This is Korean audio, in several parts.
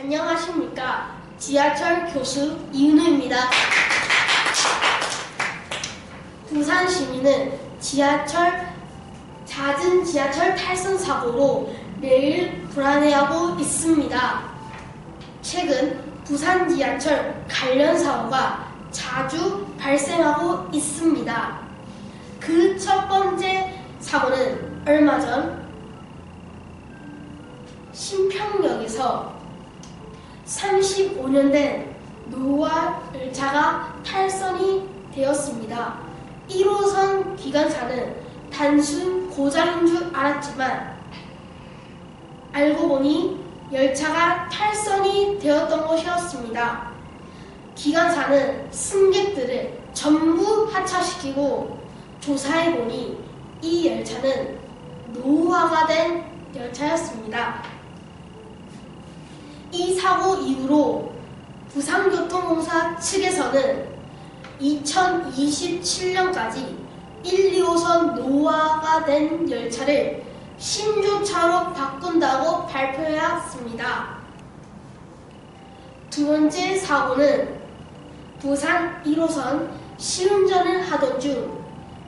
안녕하십니까. 지하철 교수 이은우입니다. 부산 시민은 지하철 잦은 지하철 탈선 사고로 매일 불안해하고 있습니다. 최근 부산 지하철 관련 사고가 자주 발생하고 있습니다. 그 첫 번째 사고는 얼마 전 신평역에서 35년 된 노화 열차가 탈선이 되었습니다. 1호선 기관차는 단순 고장인 줄 알았지만 알고 보니 열차가 탈선이 되었던 것이었습니다. 기관사는 승객들을 전부 하차시키고 조사해 보니 이 열차는 노후화가 된 열차였습니다. 이 사고 이후로 부산교통공사 측에서는 2027년까지 1, 2호선 노후화가 된 열차를 신조차로 바꾼다고 발표했습니다. 두 번째 사고는 부산 1호선 시운전을 하던 중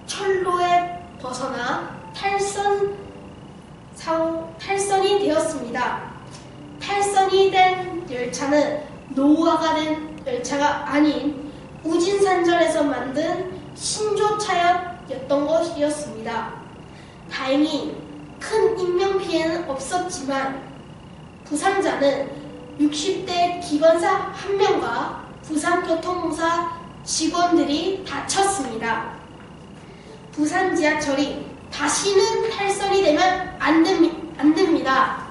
철로에 벗어나 탈선 사고, 탈선이 되었습니다. 열차는 노후화가 된 열차가 아닌 우진산전에서 만든 신조 차였던 것이었습니다. 다행히 큰 인명피해는 없었지만 부상자는 60대 기관사 한 명과 부산교통공사 직원들이 다쳤습니다. 부산 지하철이 다시는 탈선이 되면 안 됩니다.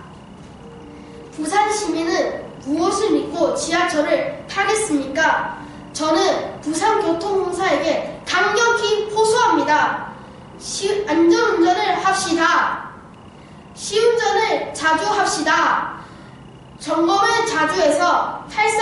부산 시민은 무엇을 믿고 지하철을 타겠습니까? 저는 부산교통공사에게 강력히 호소합니다. 시, 안전운전을 합시다. 시운전을 자주 합시다. 점검을 자주 해서 탈선